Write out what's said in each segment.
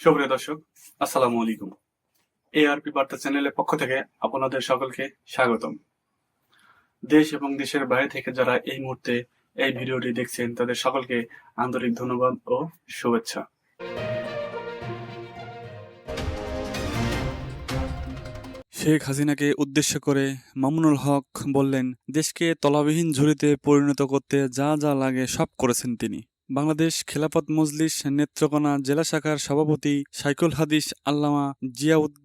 সুপ্রিয় দর্শক, আসসালামু আলাইকুম। এআরপি বার্তা চ্যানেলের পক্ষ থেকে আপনাদের সকলকে স্বাগতম। দেশ এবং দেশের বাইরে থেকে যারা এই মুহূর্তে এই ভিডিওটি দেখছেন, তাদের সকলকে আন্তরিক ধন্যবাদ ও শুভেচ্ছা। শেখ হাসিনাকে উদ্দেশ্য করে মামুনুল হক বললেন, দেশকে তলাবিহীন ঝুড়িতে পরিণত করতে যা যা লাগে সব করেছেন তিনি। বাংলাদেশ খেলাফত মজলিস নেত্রকোনা জেলা শাখার সভাপতি সাইকুল হাদিস আল্লামা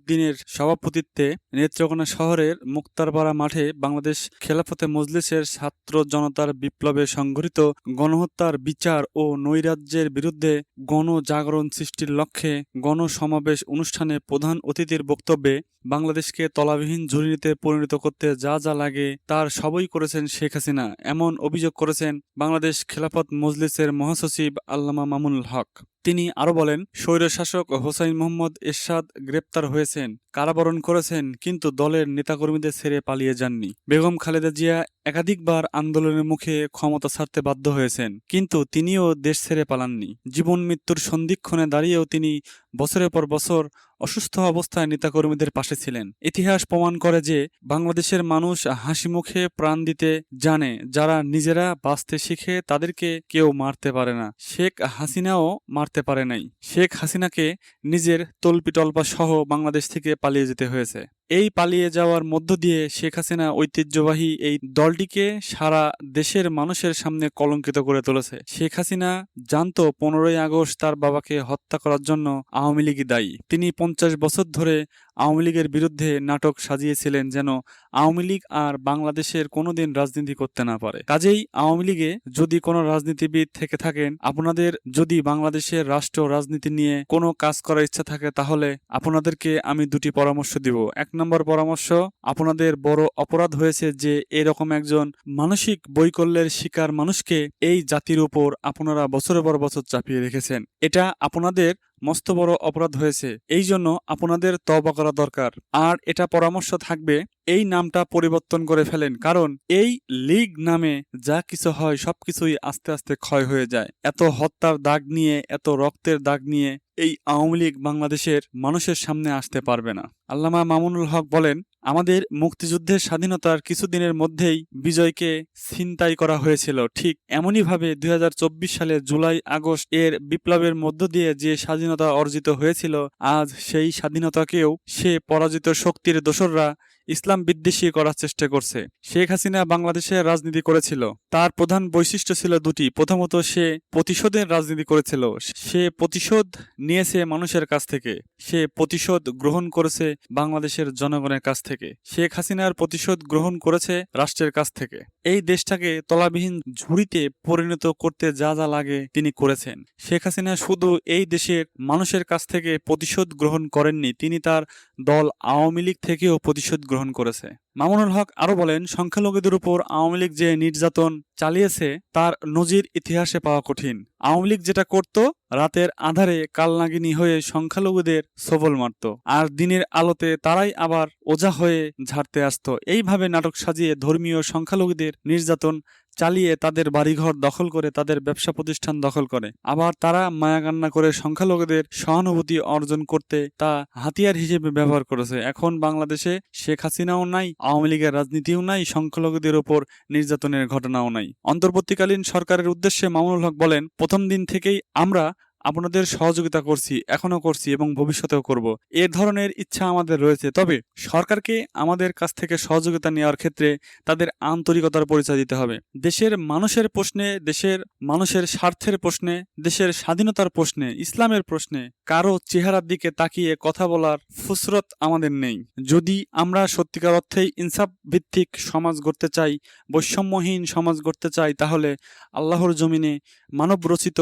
জিয়াউদ্দিনের সভাপতিত্বে নেত্রকোনা শহরের মুক্তারপাড়া মাঠে বাংলাদেশ খেলাফতে মজলিসের ছাত্র জনতার বিপ্লবে সংঘটিত গণহত্যার বিচার ও নৈরাজ্যের বিরুদ্ধে গণজাগরণ সৃষ্টির লক্ষ্যে গণসমাবেশ অনুষ্ঠানে প্রধান অতিথির বক্তব্যে বাংলাদেশকে তলাবিহীন ঝুড়িতে পরিণত করতে যা যা লাগে তার সবই করেছেন শেখ হাসিনা। এমন অভিযোগ করেছেন বাংলাদেশ খেলাফত মজলিসের মহাসচিব আল্লামা মামুনুল হক। তিনি আরও বলেন, স্বৈরশাসক হোসাইন মোহাম্মদ এরশাদ গ্রেপ্তার হয়েছেন, কারাবরণ করেছেন, কিন্তু দলের নেতাকর্মীদের ছেড়ে পালিয়ে যাননি। বেগম খালেদা জিয়া একাধিকবার আন্দোলনের মুখে ক্ষমতা ছাড়তে বাধ্য হয়েছেন, কিন্তু তিনিও দেশ ছেড়ে পালাননি। জীবন মৃত্যুর সন্ধিক্ষণে দাঁড়িয়েও তিনি বছরের পর বছর অসুস্থ অবস্থায় নেতাকর্মীদের পাশে ছিলেন। ইতিহাস প্রমাণ করে যে বাংলাদেশের মানুষ হাসি মুখে প্রাণ দিতে জানে, যারা নিজেরা বাঁচতে শিখে তাদেরকে কেউ মারতে পারে না। শেখ হাসিনাও মারতে পারে নাই। শেখ হাসিনাকে নিজের তল্পিটল্পা সহ বাংলাদেশ থেকে পালিয়ে যেতে হয়েছে। এই পালিয়ে যাওয়ার মধ্য দিয়ে শেখ হাসিনা ঐতিহ্যবাহী এই দলটিকে সারা দেশের মানুষের সামনে কলঙ্কিত করে তুলেছে। শেখ হাসিনা জানত পনেরোই আগস্ট তার বাবাকে হত্যা করার জন্য আওয়ামী লীগই দায়ী। তিনি পঞ্চাশ বছর ধরে আওয়ামী লীগের বিরুদ্ধে নাটক সাজিয়েছিলেন যেন আওয়ামী লীগ আর বাংলাদেশের কোনোদিন রাজনীতি করতে না পারে। কাজেই আওয়ামী লীগে যদি কোনো রাজনীতিবিদ থেকে থাকেন, আপনাদের যদি বাংলাদেশের রাষ্ট্র রাজনীতি নিয়ে কোনো কাজ করার ইচ্ছা থাকে, তাহলে আপনাদেরকে আমি দুটি পরামর্শ দিব। এক নম্বর পরামর্শ, আপনাদের বড় অপরাধ হয়েছে যে এরকম একজন মানসিক বৈকল্যের শিকার মানুষকে এই জাতির উপর আপনারা বছরের পর বছর চাপিয়ে রেখেছেন। এটা আপনাদের মস্ত বড় অপরাধ হয়েছে। এই জন্য আপনাদের তবা করা দরকার। আর এটা পরামর্শ থাকবে, এই নামটা পরিবর্তন করে ফেলেন। কারণ এই লীগ নামে যা কিছু হয়, সবকিছুই আস্তে আস্তে ক্ষয় হয়ে যায়। এত হত্যার দাগ নিয়ে, এত রক্তের দাগ নিয়ে এই আওয়ামী লীগ বাংলাদেশের মানুষের সামনে আসতে পারবে না। আল্লামা মামুনুল হক বলেন আমাদের মুক্তিযুদ্ধের স্বাধীনতার কিছুদিনের মধ্যেই বিজয়কে ছিনতাই করা হয়েছিল, ঠিক এমনইভাবে দুই হাজার চব্বিশ সালে জুলাই, আগস্ট এর বিপ্লবের মধ্য দিয়ে যে স্বাধীনতা অর্জিত হয়েছিল, আজ সেই স্বাধীনতাকেও সে পরাজিত শক্তির দোসররা ইসলাম বিদ্বেষী করার চেষ্টা করছে। শেখ হাসিনা বাংলাদেশে রাজনীতি করেছিল। তার প্রধান বৈশিষ্ট্য ছিল দুটি। প্রথমত, সে প্রতিশোধের রাজনীতি করেছিল। সে প্রতিশোধ নিয়েছে মানুষের কাছ থেকে। সে প্রতিশোধ গ্রহণ করেছে বাংলাদেশের জনগণের কাছ থেকে। শেখ হাসিনার প্রতিশোধ গ্রহণ করেছে রাষ্ট্রের কাছ থেকে। এই দেশটাকে তলাবিহীন ঝুড়িতে পরিণত করতে যা যা লাগে তিনি করেছেন। শেখ হাসিনা শুধু এই দেশের মানুষের কাছ থেকে প্রতিশোধ গ্রহণ করেননি, তিনি তার দল আওয়ামী লীগ থেকেও প্রতিশোধ গ্রহণ করেছে। মামুনুল হক আরও বলেন, সংখ্যালঘুদের উপর আওয়ামী লীগ যে নির্যাতন চালিয়েছে, তার নজির ইতিহাসে পাওয়া কঠিন। আওয়ামী লীগ যেটা করত, রাতের আধারে কালনাগিনী হয়ে সংখ্যালঘুদের সবল মারত, আর দিনের আলোতে তারাই আবার ওজা হয়ে ঝাড়তে আসত। এইভাবে নাটক সাজিয়ে ধর্মীয় সংখ্যালঘুদের নির্যাতন চালিয়ে তাদের বাড়িঘর দখল করে তাদের ব্যবসা প্রতিষ্ঠান দখল করে। আবার তারা মায়াকান্না করে সংখ্যালঘুদের সহানুভূতি অর্জন করতে তা হাতিয়ার হিসেবে ব্যবহার করেছে। এখন বাংলাদেশে শেখ হাসিনাও নাই, আওয়ামী লীগের রাজনীতিও নাই, সংখ্যালঘুদের ওপর নির্যাতনের ঘটনাও নাই। অন্তর্বর্তীকালীন সরকারের উদ্দেশ্যে মামুনুল হক বলেন, প্রথম দিন থেকেই আমরা আপনাদের সহযোগিতা করছি, এখনও করছি এবং ভবিষ্যতেও করব। এ ধরনের ইচ্ছা আমাদের রয়েছে। তবে সরকারকে আমাদের কাছ থেকে সহযোগিতা নেওয়ার ক্ষেত্রে তাদের আন্তরিকতার পরিচয় দিতে হবে। দেশের মানুষের প্রশ্নে, দেশের মানুষের স্বার্থের প্রশ্নে, দেশের স্বাধীনতার প্রশ্নে, ইসলামের প্রশ্নে কারও চেহারার দিকে তাকিয়ে কথা বলার ফুসরত আমাদের নেই। যদি আমরা সত্যিকার অর্থেই ইনসাফ ভিত্তিক সমাজ গড়তে চাই, বৈষম্যহীন সমাজ গড়তে চাই, তাহলে আল্লাহর জমিনে মানব রচিত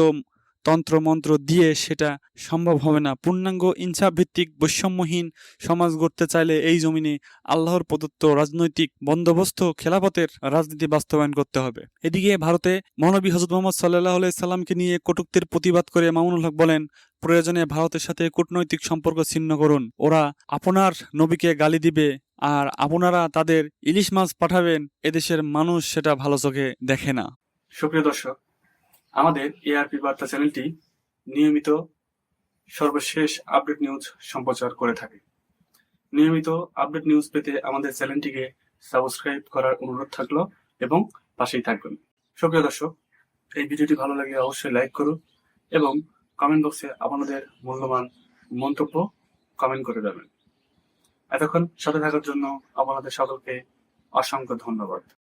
তন্ত্রমন্ত্র দিয়ে সেটা সম্ভব হবে না। পূর্ণাঙ্গ ইনসাফ ভিত্তিক বৈষম্যহীন সমাজ গড়তে চাইলে এই জমিনে আল্লাহর প্রদত্ত রাজনৈতিক বন্দোবস্ত খেলাফতের রাজনীতি বাস্তবায়ন করতে হবে। এদিকে ভারতে মহানবী হজরত মোহাম্মদ সাল্লাহ সাল্লামকে নিয়ে কটুক্তির প্রতিবাদ করে মামুনুল হক বলেন, প্রয়োজনে ভারতের সাথে কূটনৈতিক সম্পর্ক ছিন্ন করুন। ওরা আপনার নবীকে গালি দিবে আর আপনারা তাদের ইলিশ মাছ পাঠাবেন। এদেশের মানুষ সেটা ভালো চোখে দেখে না। সুপ্রিয় দর্শক আমাদের এআরপি বার্তা চ্যানেলটি নিয়মিত সর্বশেষ আপডেট নিউজ সম্প্রচার করে থাকে। নিয়মিত আপডেট নিউজ পেতে আমাদের চ্যানেলটিকে সাবস্ক্রাইব করার অনুরোধ থাকল এবং পাশেই থাকবেন। সুপ্রিয় দর্শক, এই ভিডিওটি ভালো লাগে অবশ্যই লাইক করুন এবং কমেন্ট বক্সে আপনাদের মূল্যবান মন্তব্য কমেন্ট করে দেবেন এতক্ষণ সাথে থাকার জন্য আপনাদের সকলকে অসংখ্য ধন্যবাদ।